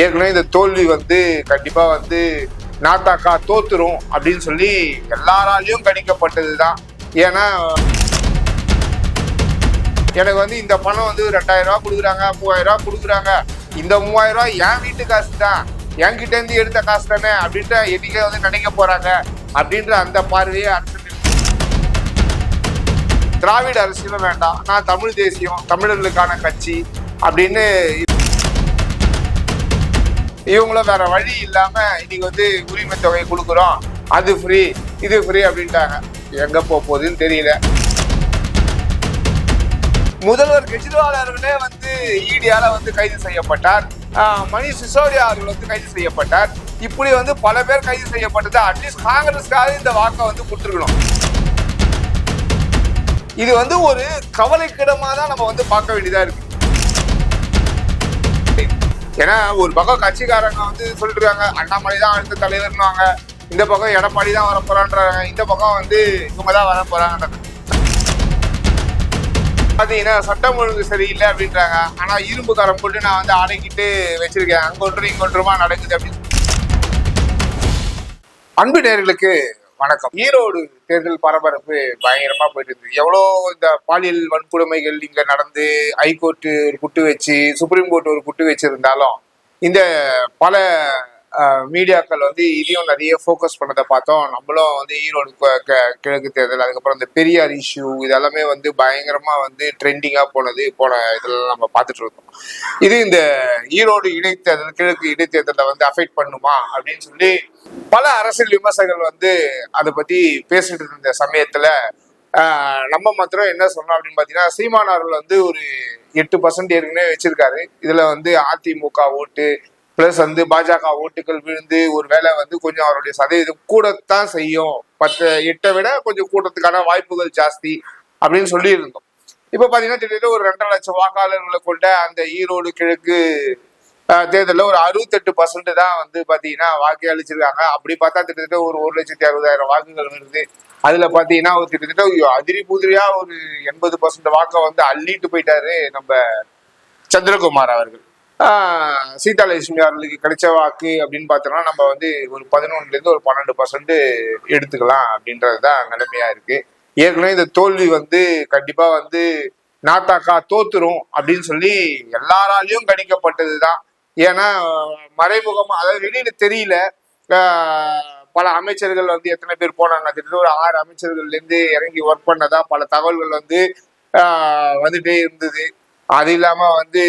ஏற்கனவே இந்த தோல்வி வந்து கண்டிப்பாக வந்து நாத்தாக்கா தோத்துரும் அப்படின்னு சொல்லி எல்லாராலையும் கணிக்கப்பட்டது தான் ஏன்னா எனக்கு வந்து இந்த பணம் வந்து ரெண்டாயிரம் ரூபா கொடுக்குறாங்க மூவாயிரம் ரூபா கொடுக்குறாங்க. இந்த மூவாயிரம் ரூபா என் வீட்டு காசு தான் என்கிட்ட இருந்து எடுத்த காசு தானே அப்படின்ட்டு என்னைக்கே வந்து நினைக்க போறாங்க அப்படின்ற அந்த பார்வையே அடுத்த திராவிட அரசியலும் வேண்டாம். நான் தமிழ் தேசியம் தமிழர்களுக்கான கட்சி அப்படின்னு இவங்களும் வேற வழி இல்லாம இன்னைக்கு வந்து உரிமை தொகை கொடுக்குறோம். அது ஃப்ரீ இது ஃப்ரீ அப்படின்ட்டாங்க. எங்க போக போகுதுன்னு தெரியல. முதல்வர் கெஜ்ரிவால் அவர்களே வந்து ஈடியால வந்து கைது செய்யப்பட்டார். மணிஷ் சிசோடியா அவர்கள் வந்து கைது செய்யப்பட்டார். இப்படி வந்து பல பேர் கைது செய்யப்பட்டது அட்லீஸ்ட் காங்கிரஸ்க்காக இந்த வாக்கை வந்து கொடுத்துருக்கணும். இது வந்து ஒரு கவலைக்கிடமா தான் நம்ம வந்து பார்க்க வேண்டியதா இருக்கு. ஏன்னா ஒரு பக்கம் கட்சிக்காரங்க வந்து சொல்லிருக்காங்க அண்ணாமலை தான் அடுத்த தலைவர்னுவாங்க இந்த பக்கம் எடப்பாடி தான் வர போறான்றாங்க இந்த பக்கம் வந்து இவங்க தான் வர போறாங்க பார்த்தீங்கன்னா சட்டம் ஒழுங்கு சரியில்லை அப்படின்றாங்க. ஆனால் இரும்பு காரம் போட்டு நான் வந்து அடக்கிட்டு வச்சிருக்கேன். அங்கொன்றும் இங்கொன்றுமா நடக்குது அப்படின்னு. அன்பு நேர்களுக்கு வணக்கம். ஈரோடு தேர்தல் பரபரப்பு பயங்கரமா போயிட்டு இருந்தது. எவ்வளோ இந்த பாலியல் வன்கொடுமைகள் இங்க நடந்து ஹைகோர்ட் ஒரு குட்டு வச்சு சுப்ரீம் கோர்ட் ஒரு குட்டு வச்சிருந்தாலும் இந்த பல மீடியாக்கள் வந்து இதையும் நிறைய ஃபோக்கஸ் பண்ணதை பார்த்தோம். நம்மளும் வந்து ஈரோடு க- கிழக்கு தேர்தல் அதுக்கப்புறம் இந்த பெரியார் இஷ்யூ இதெல்லாமே வந்து பயங்கரமா வந்து ட்ரெண்டிங்காக போனது போன இதெல்லாம் நம்ம பார்த்துட்டு இருக்கோம் இது இந்த ஈரோடு இடைத்தேர்தல் கிழக்கு இடைத்தேர்தலை வந்து அஃபெக்ட் பண்ணுமா அப்படின்னு சொல்லி பல அரசியல் விமர்சகர்கள் வந்து அதை பத்தி பேசிட்டு இருந்த சமயத்துல நம்ம மாத்திரம் என்ன சொன்னோம் அப்படின்னு பாத்தீங்கன்னா சீமானார்கள் வந்து ஒரு எட்டு பர்சன்ட் ஏற்கனவே வச்சிருக்காரு. இதுல வந்து அதிமுக ஓட்டு பிளஸ் வந்து பாஜக ஓட்டுகள் விழுந்து ஒரு வேளை வந்து கொஞ்சம் அவருடைய சதவீதம் கூடத்தான் செய்யும். பத்து எட்டை விட கொஞ்சம் கூட்டத்துக்கான வாய்ப்புகள் ஜாஸ்தி அப்படின்னு சொல்லியிருந்தோம். இப்ப பாத்தீங்கன்னா கிட்டத்தட்ட ஒரு ரெண்டரை லட்சம் வாக்காளர்களை கொண்ட அந்த ஈரோடு கிழக்கு தேர்தலில் ஒரு அறுபத்தெட்டு பர்சன்ட் தான் வந்து பாத்தீங்கன்னா வாக்கு அளிச்சிருக்காங்க. அப்படி பார்த்தா கிட்டத்தட்ட ஒரு ஒரு லட்சத்தி அறுபதாயிரம் வாக்குகள் வருது. அதுல பாத்தீங்கன்னா ஒரு கிட்டத்தட்ட அதிரி புதிரியா ஒரு எண்பது பர்சன்ட் வாக்கை வந்து அள்ளிட்டு போயிட்டாரு நம்ம சந்திரகுமார் அவர்கள். சீதாலட்சுமி அவர்களுக்கு கிடைச்ச வாக்கு அப்படின்னு பார்த்தோம்னா நம்ம வந்து ஒரு பதினொன்னுலேருந்து ஒரு பன்னெண்டு பர்சன்ட் எடுத்துக்கலாம் அப்படின்றது தான் நிலைமையா இருக்கு. ஏற்கனவே இந்த தோல்வி வந்து கண்டிப்பா வந்து நாத்தாக்கா தோத்துரும் அப்படின்னு சொல்லி எல்லாராலையும் கணிக்கப்பட்டது தான் ஏன்னா மறைமுகமாக அதாவது வெளியில தெரியல. பல அமைச்சர்கள் வந்து எத்தனை பேர் போனாங்க கிட்டத்தட்ட ஒரு ஆறு அமைச்சர்கள்லேருந்து இறங்கி ஒர்க் பண்ணதா பல தகவல்கள் வந்து வந்துட்டே இருந்தது. அது இல்லாம வந்து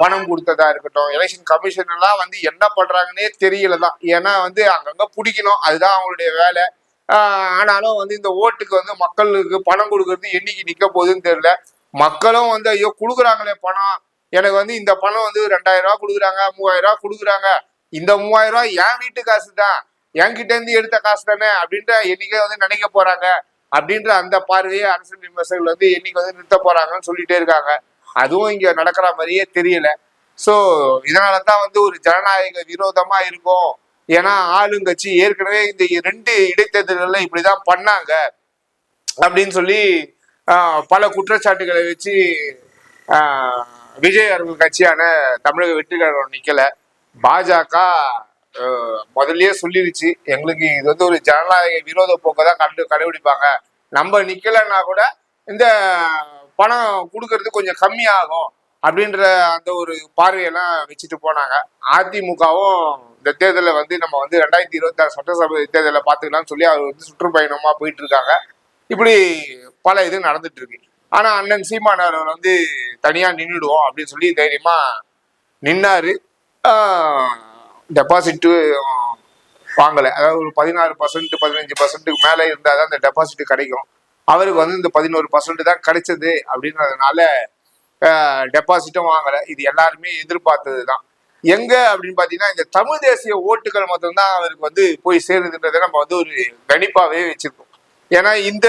பணம் கொடுத்ததா இருக்கட்டும் எலெக்ஷன் கமிஷன் எல்லாம் வந்து என்ன பண்றாங்கன்னே தெரியல தான். ஏன்னா வந்து அங்கங்க பிடிக்கணும். அதுதான் அவங்களுடைய வேலை. ஆனாலும் வந்து இந்த ஓட்டுக்கு வந்து மக்களுக்கு பணம் கொடுக்கறது என்னைக்கு நிக்க போகுதுன்னு தெரியல. மக்களும் வந்து ஐயோ கொடுக்குறாங்களே பணம். எனக்கு வந்து இந்த பணம் வந்து ரெண்டாயிரம் ரூபா கொடுக்குறாங்க மூவாயிரம் ரூபா கொடுக்குறாங்க. இந்த மூவாயிரம் ரூபா என் வீட்டு காசு தான். என்கிட்ட இருந்து எடுத்த காசு தானே அப்படின்ற எண்ணிக்கை வந்து நினைக்க போறாங்க. அப்படின்ற அந்த பார்வையை அரசியல் விமர்சகர்கள் வந்து என்னைக்கு வந்து நிறுத்த போறாங்கன்னு சொல்லிட்டே இருக்காங்க. அதுவும் இங்க நடக்கிற மாதிரியே தெரியல. சோ இதனால தான் வந்து ஒரு ஜனநாயக விரோதமா இருக்கும். ஏன்னா ஆளுங்கட்சி ஏற்கனவே இந்த ரெண்டு இடைத்தேர்தல்கள்ல இப்படிதான் பண்ணாங்க. அப்படின்னு சொல்லி ஆஹ், பல குற்றச்சாட்டுகளை வச்சு ஆஹ், விஜய் அவர்கள் கட்சியான தமிழக வெற்றி நிக்கல. பாஜக முதல்லயே சொல்லிருச்சு எங்களுக்கு இது வந்து ஒரு ஜனநாயக விரோத போக்கை தான் கண்டு கடைபிடிப்பாங்க. நம்ம நிக்கலைன்னா கூட இந்த பணம் கொடுக்கறது கொஞ்சம் கம்மியாகும் அப்படின்ற அந்த ஒரு பார்வையெல்லாம் வச்சுட்டு போனாங்க. அதிமுகவும் இந்த தேர்தலை வந்து நம்ம வந்து ரெண்டாயிரத்தி இருபத்தி ஆறு சட்டசபை தேர்தலை பார்த்துக்கலாம்னு சொல்லி அவர் வந்து சுற்றுப்பயணமாக போயிட்டு இருக்காங்க இப்படி பல இது நடந்துட்டு இருக்கு ஆனால் அண்ணன் சீமான் அவர்கள் வந்து தனியாக நின்றுடுவோம் அப்படின்னு சொல்லி தைரியமாக நின்னாரு. டெபாசிட்டு வாங்கலை. அதாவது ஒரு பதினாறு பர்சன்ட் பதினஞ்சு பர்சன்ட்டுக்கு மேலே இருந்தால் தான் அந்த டெபாசிட் கிடைக்கும். அவருக்கு வந்து இந்த பதினோரு பர்சன்ட் தான் கிடைச்சது அப்படின்றதுனால டெபாசிட்டும் வாங்கலை. இது எல்லாருமே எதிர்பார்த்தது தான். எங்க அப்படின்னு பாத்தீங்கன்னா இந்த தமிழ் தேசிய ஓட்டுகள் மட்டும்தான் அவருக்கு வந்து போய் சேருதுன்றதை நம்ம வந்து ஒரு கணிப்பாவே வச்சிருக்கோம். ஏன்னா இந்த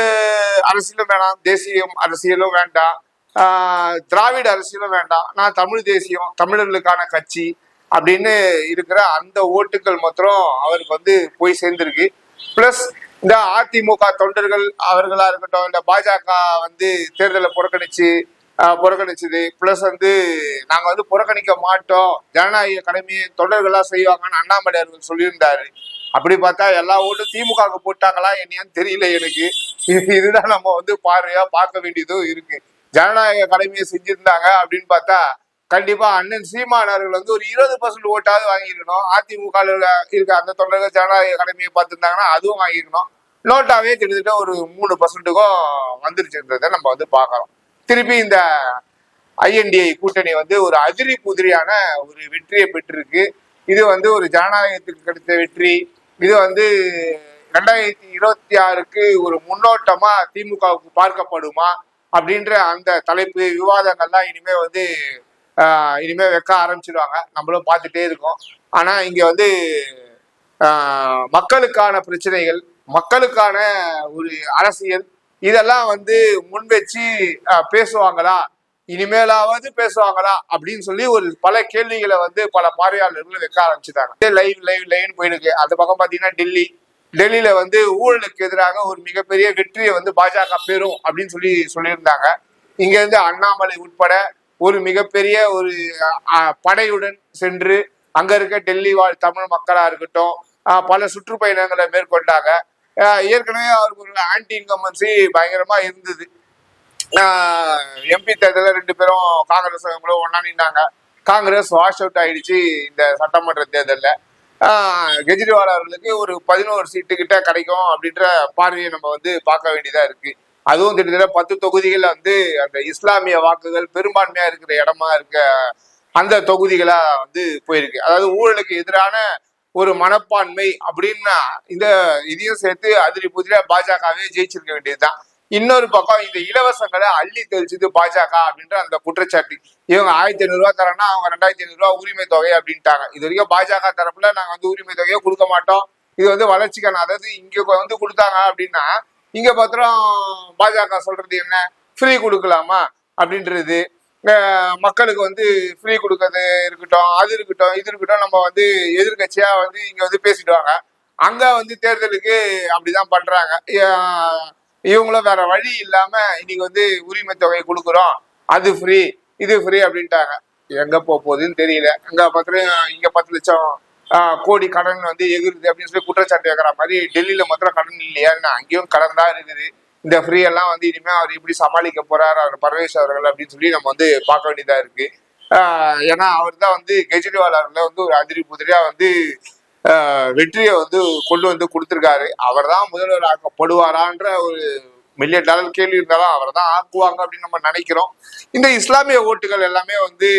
அரசியலும் வேணாம் தேசியம் அரசியலும் வேண்டாம் ஆஹ் திராவிட அரசியலும் வேண்டாம். நான் தமிழ் தேசியம் தமிழர்களுக்கான கட்சி அப்படின்னு இருக்கிற அந்த ஓட்டுகள் மாத்திரம் அவருக்கு வந்து போய் சேர்ந்திருக்கு. பிளஸ் இந்த அதிமுக தொண்டர்கள் அவர்களா இருக்கட்டும் இந்த பாஜக வந்து தேர்தலை புறக்கணிச்சு புறக்கணிச்சது. பிளஸ் வந்து நாங்க வந்து புறக்கணிக்க மாட்டோம். ஜனநாயக கடமையை தொண்டர்களா செய்வாங்கன்னு அண்ணாமலை அவர்கள் சொல்லியிருந்தாரு. அப்படி பார்த்தா எல்லா ஓட்டும் திமுகவுக்கு போட்டாங்களா என்னையான்னு தெரியல எனக்கு. இது- இதுதான் நம்ம வந்து பார்வையா பார்க்க வேண்டியதும் இருக்கு. ஜனநாயக கடமையை செஞ்சிருந்தாங்க அப்படின்னு பார்த்தா கண்டிப்பா அண்ணன் சீமான் அவர்கள் வந்து ஒரு இருபது பர்சன்ட் ஓட்டாவது வாங்கியிருக்கணும். அதிமுக இருக்க அந்த தொண்டர்கள் ஜனநாயக கடமையை பார்த்துருந்தாங்கன்னா அதுவும் வாங்கியிருக்கணும். நோட்டாவே கிட்டத்தட்ட ஒரு மூணு பர்சன்ட்டுக்கும் வந்துருச்சுன்றதை நம்ம வந்து பார்க்கறோம். திருப்பி இந்த ஐஎன்டிஐ கூட்டணி வந்து ஒரு அதிரி புதிரியான ஒரு வெற்றியை பெற்றிருக்கு. இது வந்து ஒரு ஜனநாயகத்துக்கு கிடைத்த வெற்றி. இது வந்து ரெண்டாயிரத்தி இருபத்தி ஆறுக்கு ஒரு முன்னோட்டமா திமுகவுக்கு பார்க்கப்படுமா அப்படின்ற அந்த தலைப்பு விவாதங்கள்லாம் இனிமே வந்து இனிமேல் இனிமே வைக்க ஆரம்பிச்சிடுவாங்க நம்மளும் பார்த்துட்டே இருக்கோம். ஆனா இங்க வந்து மக்களுக்கான பிரச்சனைகள் மக்களுக்கான ஒரு அரசியல் இதெல்லாம் வந்து முன் வச்சு பேசுவாங்களா? இனிமேலாவது பேசுவாங்களா? அப்படின்னு சொல்லி ஒரு பல கேள்விகளை வந்து பல பார்வையாளர்கள் வைக்க ஆரம்பிச்சுட்டாங்க. லைவ் லைவ் லைவ்னு போயிருக்கு. அந்த பக்கம் பாத்தீங்கன்னா டெல்லி. டெல்லியில வந்து ஊழலுக்கு எதிராக ஒரு மிகப்பெரிய வெற்றியை வந்து பாஜக பெறும் அப்படின்னு சொல்லி சொல்லியிருந்தாங்க. இங்க இருந்து அண்ணாமலை உட்பட ஒரு மிகப்பெரிய ஒரு படையுடன் சென்று அங்க இருக்க டெல்லி வாழ் தமிழ் மக்களா இருக்கட்டும் பல சுற்றுப்பயணங்களை மேற்கொண்டாங்க. ஏற்கனவே அவருக்கு ஒரு ஆன்டி இன்கம்பன்சி பயங்கரமா இருந்தது. எம்பி தேர்தலில் ரெண்டு பேரும் காங்கிரஸ் அவங்களும் ஒண்ணா நின்னாங்க. காங்கிரஸ் வாஷ் அவுட் ஆயிடுச்சு இந்த சட்டமன்ற தேர்தலில். கெஜ்ரிவால் அவர்களுக்கு ஒரு பதினோரு சீட்டு கிட்ட கிடைக்கும் அப்படின்ற பார்வையை நம்ம வந்து பார்க்க வேண்டியதா இருக்கு. அதுவும் கிட்டத்தட்ட பத்து தொகுதிகள் வந்து அந்த இஸ்லாமிய வாக்குகள் பெரும்பான்மையா இருக்கிற இடமா இருக்க அந்த தொகுதிகளா வந்து போயிருக்கு. அதாவது ஊழலுக்கு எதிரான ஒரு மனப்பான்மை அப்படின்னா இந்த இதையும் சேர்த்து அதிரி புதிர பாஜகவே ஜெயிச்சிருக்க வேண்டியதுதான். இன்னொரு பக்கம் இந்த இலவசங்களை அள்ளி தெளிச்சது பாஜக அப்படின்ற அந்த குற்றச்சாட்டு. இவங்க ஆயிரத்தி ஐநூறு ரூபா தரேன்னா அவங்க ரெண்டாயிரத்தி ஐநூறு ரூபா உரிமை தொகை அப்படின்ட்டாங்க. இது வரைக்கும் பாஜக தரப்புல நாங்க வந்து உரிமை தொகையை கொடுக்க மாட்டோம். இது வந்து வளர்ச்சிக்கான அதாவது இங்க வந்து கொடுத்தாங்க அப்படின்னா இங்க பத்திரம் பாஜக சொல்றது என்ன? ஃப்ரீ கொடுக்கலாமா? அப்படின்றது. மக்களுக்கு வந்து ஃப்ரீ கொடுக்கறது இருக்கட்டும் அது இருக்கட்டும் இது இருக்கட்டும் நம்ம வந்து எதிர்கட்சியா வந்து இங்க வந்து பேசிடுவாங்க அங்க வந்து தேர்தலுக்கு அப்படிதான் பண்றாங்க. இவங்களும் வேற வழி இல்லாம இன்னைக்கு வந்து உரிமை தொகை கொடுக்குறோம். அது ஃப்ரீ இது ஃப்ரீ அப்படின்ட்டாங்க. எங்க போக போகுதுன்னு தெரியல. அங்க பத்து இங்க பத்து லட்சம் கோடி கடன் வந்து எகிருது அப்படின்னு சொல்லி குற்றச்சாட்டு வைக்கிற மாதிரி டெல்லியில மாத்திரம் கடன் இல்லையா? அங்கேயும் கடன் தான் இருக்குது. இந்த ஃப்ரீ எல்லாம் வந்து இனிமே அவர் இப்படி சமாளிக்க போறாரு அவர் பரவேஷ் அவர்கள் அப்படின்னு சொல்லி நம்ம வந்து பார்க்க வேண்டியதா இருக்கு. ஏன்னா அவர் தான் வந்து கெஜ்ரிவால் அவர்களை வந்து ஒரு அதிரி புதிரியா வந்து வெற்றியை வந்து கொண்டு வந்து கொடுத்துருக்காரு. அவர் தான் முதல்வர் ஆக்கப்படுவாரான்ற ஒரு மில்லியன் டாலர் கேள்வி இருந்தாலும் அவர் தான் ஆக்குவாங்க அப்படின்னு நம்ம நினைக்கிறோம். இந்த இஸ்லாமிய ஓட்டுகள் எல்லாமே வந்து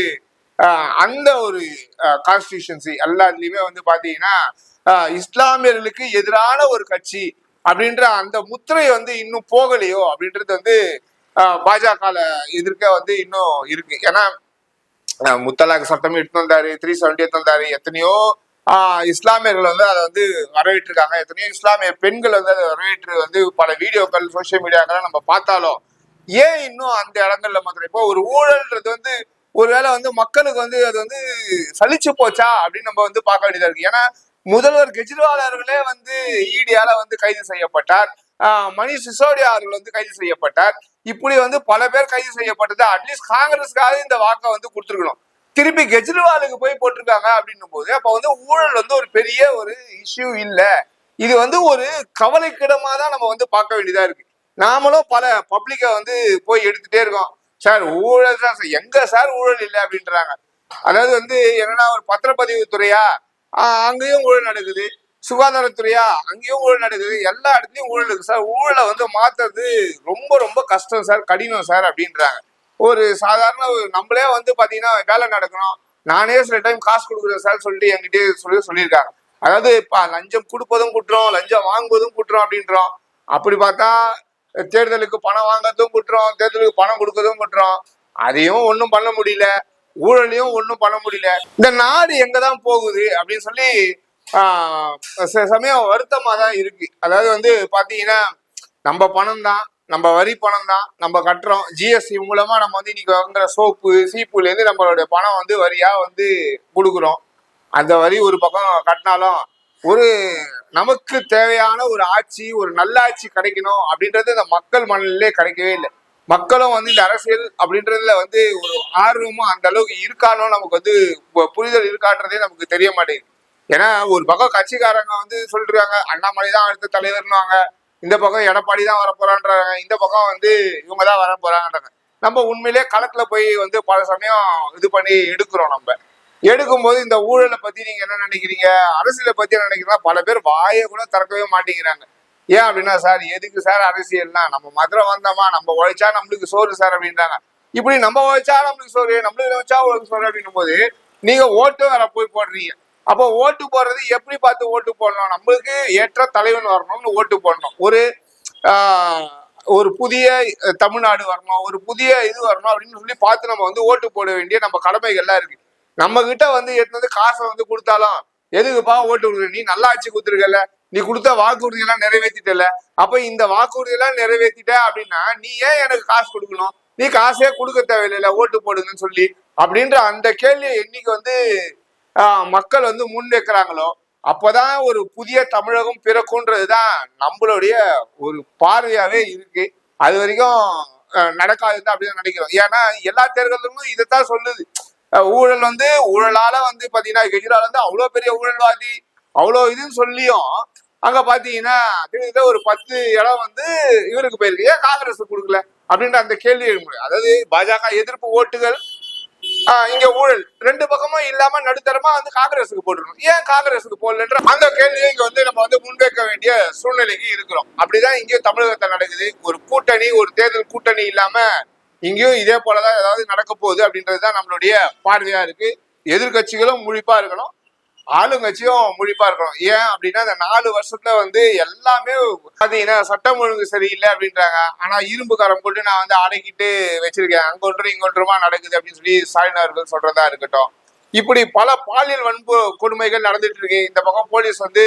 அந்த ஒரு கான்ஸ்டியூஷன்சி எல்லாத்துலயுமே வந்து பாத்தீங்கன்னா இஸ்லாமியர்களுக்கு எதிரான ஒரு கட்சி அப்படின்ற அந்த முத்திரை வந்து இன்னும் போகலையோ அப்படின்றது வந்து பாஜக எதிர்க்க வந்து இன்னும் இருக்கு. ஏன்னா முத்தலாக் சட்டம் எடுத்து வந்தாரு த்ரீ செவன்டி எடுத்து வந்தாரு எத்தனையோ ஆஹ் இஸ்லாமியர்கள் வந்து அதை வந்து வரவேற்றிருக்காங்க. எத்தனையோ இஸ்லாமிய பெண்கள் வந்து அதை வரவேற்று வந்து பல வீடியோக்கள் சோசியல் மீடியாக்கள் நம்ம பார்த்தாலும் ஏன் இன்னும் அந்த இடங்கள்ல மாத்திரம்? இப்போ ஒரு ஊழல்ன்றது வந்து ஒருவேளை வந்து மக்களுக்கு வந்து அது வந்து சலிச்சு போச்சா அப்படின்னு நம்ம வந்து பார்க்க வேண்டியதா இருக்கு. ஏன்னா முதல்வர் கெஜ்ரிவால் அவர்களே வந்து ஈடியால வந்து கைது செய்யப்பட்டார். மணிஷ் சிசோடியா அவர்கள் வந்து கைது செய்யப்பட்டார். இப்படி வந்து பல பேர் கைது செய்யப்பட்டது. அட்லீஸ்ட் காங்கிரஸ்க்காக இந்த வாக்கை வந்து கொடுத்துருக்கணும். திருப்பி கெஜ்ரிவாலுக்கு போய் போட்டிருக்காங்க அப்படின்னும் போது அப்ப வந்து ஊழல் வந்து ஒரு பெரிய ஒரு இஷ்யூ இல்லை. இது வந்து ஒரு கவலைக்கிடமா தான் நம்ம வந்து பார்க்க வேண்டியதா இருக்கு. நாமளும் பல பப்ளிக்கை வந்து போய் எடுத்துட்டே இருக்கோம். சார் ஊழல் தான் சார். எங்க சார் ஊழல் இல்லை அப்படின்றாங்க. அதாவது வந்து என்னன்னா ஒரு பத்திரப்பதிவு துறையா? ஆஹ் அங்கேயும் ஊழல் நடக்குது. சுகாதாரத்துறையா அங்கேயும் ஊழல் நடக்குது. எல்லா இடத்துலையும் ஊழல் இருக்கு சார். ஊழலை வந்து மாத்துறது ரொம்ப ரொம்ப கஷ்டம் சார். கடினம் சார் அப்படின்றாங்க. ஒரு சாதாரண ஒரு நம்மளே வந்து பாத்தீங்கன்னா வேலை நடக்கணும். நானே சில டைம் காசு கொடுக்குறேன் சார் சொல்லிட்டு என்கிட்டயே சொல்லி சொல்லியிருக்காங்க. அதாவது இப்ப லஞ்சம் கொடுப்பதும் குற்றம் லஞ்சம் வாங்குவதும் குற்றம் அப்படின்றோம். அப்படி பார்த்தா தேர்தலுக்கு பணம் வாங்குறதும் குற்றம் தேர்தலுக்கு பணம் கொடுக்கறதும் குற்றம். அதையும் ஒன்றும் பண்ண முடியல. ஊழலையும் ஒன்றும் பண்ண முடியல. இந்த நாடு எங்க தான் போகுது அப்படின்னு சொல்லி சில சமயம் வருத்தமாக தான் இருக்கு. அதாவது வந்து பார்த்தீங்கன்னா நம்ம பணம் தான் நம்ம வரி பணம் தான் நம்ம கட்டுறோம். ஜிஎஸ்டி மூலமா நம்ம வந்து இன்னைக்கு வாங்குற சோப்பு சீப்புலேருந்து நம்மளுடைய பணம் வந்து வரியா வந்து கொடுக்குறோம். அந்த வரி ஒரு பக்கம் கட்டினாலும் ஒரு நமக்கு தேவையான ஒரு ஆட்சி ஒரு நல்ல ஆட்சி கிடைக்கணும் அப்படின்றது இந்த மக்கள் மனநிலே கிடைக்கவே இல்லை. மக்களும் வந்து இந்த அரசியல் அப்படின்றதுல வந்து ஒரு ஆர்வமும் அந்த அளவுக்கு இருக்கானோ நமக்கு வந்து புரிதல் இருக்கான்றதே நமக்கு தெரிய மாட்டேங்குது. ஏன்னா ஒரு பக்கம் கட்சிக்காரங்க வந்து சொல்லிருக்காங்க அண்ணாமலை தான் அடுத்த தலைவர்னுவாங்க இந்த பக்கம் எடப்பாடி தான் வரப்போறான்றாங்க இந்த பக்கம் வந்து இவங்க தான் வர போறாங்கன்றாங்க நம்ம உண்மையிலேயே களத்துல போய் வந்து பல சமயம் இது பண்ணி எடுக்கிறோம் நம்ம. எடுக்கும்போது இந்த ஊழலை பத்தி நீங்க என்ன நினைக்கிறீங்க? அரசியலை பத்தி என்ன நினைக்கிறீங்க பல பேர் வாயை கூட திறக்கவே மாட்டேங்கிறாங்க. ஏன் அப்படின்னா சார் எதுக்கு சார் அரசியல்னா நம்ம மதுரை வந்தோமா நம்ம உழைச்சா நம்மளுக்கு சோறு சார் அப்படின்றாங்க. இப்படி நம்ம உழைச்சா நம்மளுக்கு சோறு நம்மளுக்கு உழைச்சா உங்களுக்கு சோறு அப்படின்னும் போது நீங்க ஓட்டு வேற போய் போடுறீங்க. அப்போ ஓட்டு போடுறது எப்படி பார்த்து ஓட்டு போடணும்? நம்மளுக்கு ஏற்ற தலைவன் வரணும்னு ஓட்டு போடணும். ஒரு ஒரு புதிய தமிழ்நாடு வரணும் ஒரு புதிய இது வரணும் அப்படின்னு சொல்லி பார்த்து நம்ம வந்து ஓட்டு போட வேண்டிய நம்ம கடமைகள்லாம் இருக்கு. நம்ம கிட்ட வந்து எடுத்து வந்து காசை வந்து கொடுத்தாலும் எதுக்குப்பா ஓட்டு கொடுக்குற? நீ நல்லா ஆட்சி கொடுத்துருக்கல நீ கொடுத்த வாக்குறுதி எல்லாம் நிறைவேற்றிட்டல அப்ப இந்த வாக்குறுதி எல்லாம் நிறைவேற்றிட்ட அப்படின்னா நீ ஏன் எனக்கு காசு கொடுக்கணும்? நீ காசே கொடுக்க தேவையில்ல ஓட்டு போடுங்கன்னு சொல்லி. அப்படின்ற அந்த கேள்வியை என்னைக்கு வந்து ஆஹ், மக்கள் வந்து முன் வைக்கிறாங்களோ அப்பதான் ஒரு புதிய தமிழகம் பிறக்கும்ன்றதுதான் நம்மளுடைய ஒரு பார்வையாவே இருக்கு. அது வரைக்கும் நடக்காதுன்னு அப்படின்னு நினைக்கிறோம். ஏன்னா எல்லா தேர்தலும் இதைத்தான் சொல்லுது. ஊழல் வந்து ஊழலால வந்து பாத்தீங்கன்னா கெஜ்ரிவால் வந்து அவ்வளவு பெரிய ஊழல்வாதி அவ்வளோ இதுன்னு சொல்லியும் அங்க பாத்தீங்கன்னா கிட்டத்தட்ட ஒரு பத்து இடம் வந்து இவருக்கு போயிருக்கு. ஏன் காங்கிரஸ் கொடுக்கல? அப்படின்ற அந்த கேள்வி எழுப்பு அதாவது பாஜக எதிர்ப்பு ஓட்டுகள் ஆஹ் இங்க ஊழல் ரெண்டு பக்கமும் இல்லாம நடுத்தரமா வந்து காங்கிரஸுக்கு போட்டுருணும் ஏன் காங்கிரஸுக்கு போடலன்ற அந்த கேள்வியை இங்க வந்து நம்ம வந்து முன்வைக்க வேண்டிய சூழ்நிலைக்கு இருக்கிறோம். அப்படிதான் இங்கே தமிழகத்தில் நடக்குது. ஒரு கூட்டணி ஒரு தேர்தல் கூட்டணி இல்லாம இங்கேயும் இதே போலதான் ஏதாவது நடக்க போகுது அப்படின்றதுதான் நம்மளுடைய பார்வையா இருக்கு. எதிர்கட்சிகளும் முழிப்பா இருக்கணும். ஆளுங்கட்சியும் முழிப்பா இருக்கணும். ஏன் அப்படின்னா இந்த நாலு வருஷத்துல வந்து எல்லாமே பாத்தீங்கன்னா சட்டம் ஒழுங்கு சரியில்லை அப்படின்றாங்க. ஆனா இரும்பு கரம் போட்டு நான் வந்து அடக்கிட்டு வச்சிருக்கேன். அங்கொன்றும் இங்கொன்றுமா நடக்குது அப்படின்னு சொல்லி ஸ்டாலின் அவர்கள் சொல்றதா இருக்கட்டும். இப்படி பல பாலியல் வன்பு கொடுமைகள் நடந்துட்டு இருக்கு. இந்த பக்கம் போலீஸ் வந்து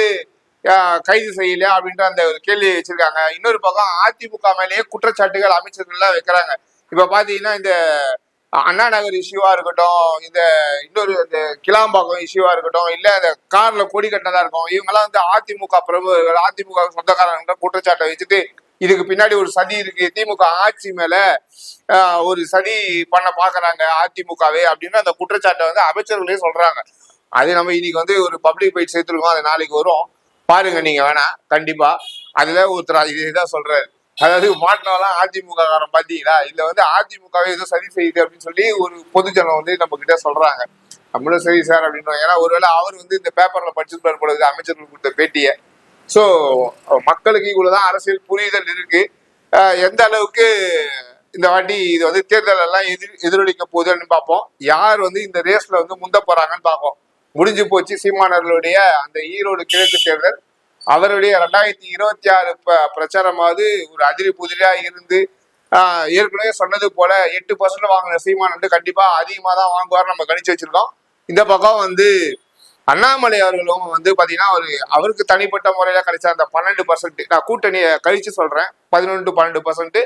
கைது செய்யலையா அப்படின்ற அந்த ஒரு கேள்வி வச்சிருக்காங்க. இன்னொரு பக்கம் அதிமுக மேலேயே குற்றச்சாட்டுகள் அமைச்சர்கள்லாம் வைக்கிறாங்க. இப்ப பாத்தீங்கன்னா இந்த அண்ணா நகர் இஷ்யூவா இருக்கட்டும் இந்த இன்னொரு இந்த கிளாம்பாக்கம் இஷ்யூவா இருக்கட்டும் இல்ல இந்த கார்ல கொடி கட்டினதா இருக்கும் இவங்கெல்லாம் வந்து அதிமுக பிரபுகள் அதிமுக சொந்தக்காரங்க குற்றச்சாட்டை வச்சுட்டு இதுக்கு பின்னாடி ஒரு சதி இருக்கு. திமுக ஆட்சி மேல ஒரு சதி பண்ண பாக்குறாங்க அதிமுகவே அப்படின்னு அந்த குற்றச்சாட்டை வந்து அமைச்சர்களே சொல்றாங்க. அது நம்ம இன்னைக்கு வந்து ஒரு பப்ளிக் பைட் சேர்த்துருக்கோம் அது நாளைக்கு வரும். பாருங்க நீங்க வேணா கண்டிப்பா. அதுல ஒருத்தர் இதுதான் சொல்றாரு. அதாவது மாட்டினாலாம் அதிமுக காரம் பாத்தீங்களா? இல்ல வந்து அதிமுகவே ஏதோ சரி செய்யுது அப்படின்னு சொல்லி ஒரு பொதுஜனம் வந்து நம்ம கிட்ட சொல்றாங்க. நம்மளும் சரி சார் அப்படின்னு ஏன்னா ஒருவேளை அவர் வந்து இந்த பேப்பர்ல படிச்சிருப்பார் போல அமைச்சர்கள் கொடுத்த பேட்டியை. ஸோ மக்களுக்கு இவ்வளவுதான் அரசியல் புரிதல் இருக்கு. எந்த அளவுக்கு இந்த வாட்டி இது வந்து தேர்தல் எல்லாம் எதிர் எதிரொலிக்க போகுதுன்னு பார்ப்போம். யார் வந்து இந்த ரேஸ்ல வந்து முந்த போறாங்கன்னு பார்ப்போம். முடிஞ்சு போச்சு சீமானவர்களுடைய அந்த ஈரோடு கிழக்கு தேர்தல். அவருடைய ரெண்டாயிரத்தி இருபத்தி ஆறு ப- பிரச்சாரமாவது ஒரு அதிரி புதிரியா இருந்து ஆஹ் ஏற்கனவே சொன்னது போல எட்டு பர்சன்ட் வாங்கின சீமான் வந்து கண்டிப்பா அதிகமா தான் வாங்குவார் நம்ம கணிச்சு வச்சிருக்கோம். இந்த பக்கம் வந்து அண்ணாமலை அவர்களும் வந்து பாத்தீங்கன்னா ஒரு அவருக்கு தனிப்பட்ட முறையில கிடைச்ச அந்த பன்னெண்டு பர்சன்ட் நான் கூட்டணியை கழிச்சு சொல்றேன். பதினொன்று பன்னெண்டு பர்சன்ட்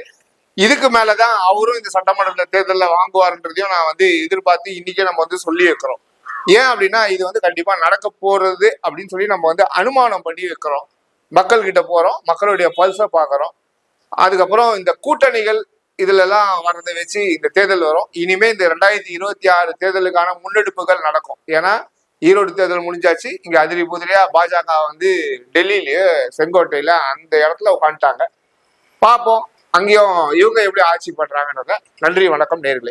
இதுக்கு மேலதான் அவரும் இந்த சட்டமன்ற தேர்தலில் வாங்குவார்ன்றதையும் நான் வந்து எதிர்பார்த்து இன்னைக்கே நம்ம வந்து சொல்லி வைக்கிறோம் ஏன் அப்படின்னா இது வந்து கண்டிப்பா நடக்க போறது அப்படின்னு சொல்லி நம்ம வந்து அனுமானம் பண்ணி வைக்கிறோம். மக்கள் கிட்ட போறோம் மக்களுடைய பல்ஸை பார்க்குறோம். அதுக்கப்புறம் இந்த கூட்டணிகள் இதுல எல்லாம் வர்றதை வச்சு இந்த தேர்தல் வரும். இனிமே இந்த ரெண்டாயிரத்தி இருபத்தி ஆறு தேர்தலுக்கான முன்னெடுப்புகள் நடக்கும். ஏன்னா ஈரோடு தேர்தல் முடிஞ்சாச்சு. இங்க அதிரி புதிரியா பாஜக வந்து டெல்லியிலயே செங்கோட்டையில அந்த இடத்துல உட்காந்துட்டாங்க. பார்ப்போம். அங்கேயும் இவங்க எப்படி ஆட்சி பண்றாங்கன்றத. நன்றி வணக்கம் நேர்களை.